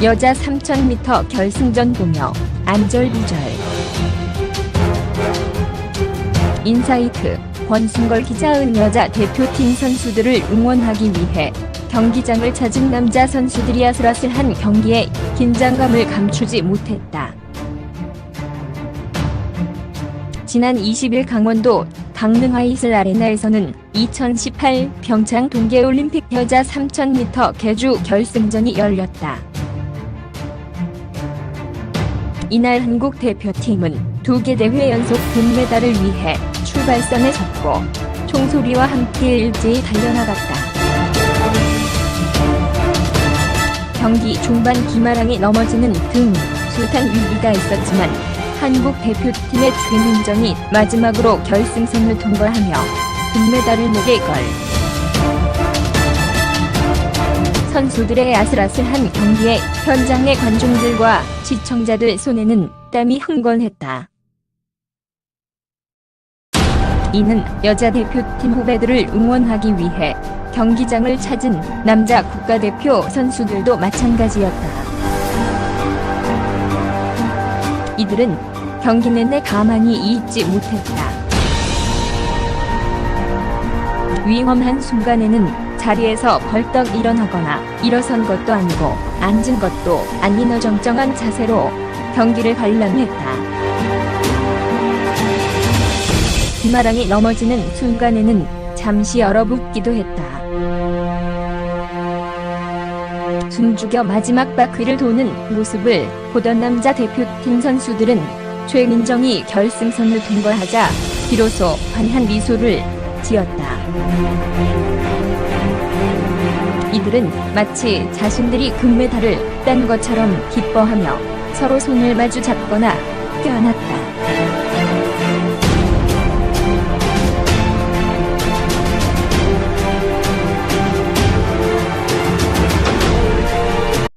여자 3000m 결승전 보며 안절부절. 인사이트 권순걸 기자은 여자 대표팀 선수들을 응원하기 위해 경기장을 찾은 남자 선수들이 아슬아슬한 경기에 긴장감을 감추지 못했다. 지난 20일 강원도 강릉 아이슬 아레나에서는 2018 평창 동계올림픽 여자 3000m 계주 결승전이 열렸다. 이날 한국 대표팀은 두 개 대회 연속 금메달을 위해 출발선에 섰고 총소리와 함께 일제히 달려나갔다. 경기 중반 김아랑이 넘어지는 등 숱한 위기가 있었지만 한국 대표팀의 최민정이 마지막으로 결승선을 통과하며 금메달을 목에 걸. 선수들의 아슬아슬한 경기에 현장의 관중들과 시청자들 손에는 땀이 흥건했다. 이는 여자 대표팀 후배들을 응원하기 위해 경기장을 찾은 남자 국가대표 선수들도 마찬가지였다. 이들은 경기 내내 가만히 있지 못했다. 위험한 순간에는 자리에서 벌떡 일어나거나 일어선 것도 아니고 앉은 것도 아닌 어정쩡한 자세로 경기를 관람했다. 김아랑이 넘어지는 순간에는 잠시 얼어붙기도 했다. 숨죽여 마지막 바퀴를 도는 모습을 보던 남자 대표팀 선수들은 최민정이 결승선을 통과하자 비로소 환한 미소를 지었다. 이들은 마치 자신들이 금메달을 딴 것처럼 기뻐하며 서로 손을 마주 잡거나 껴안았다.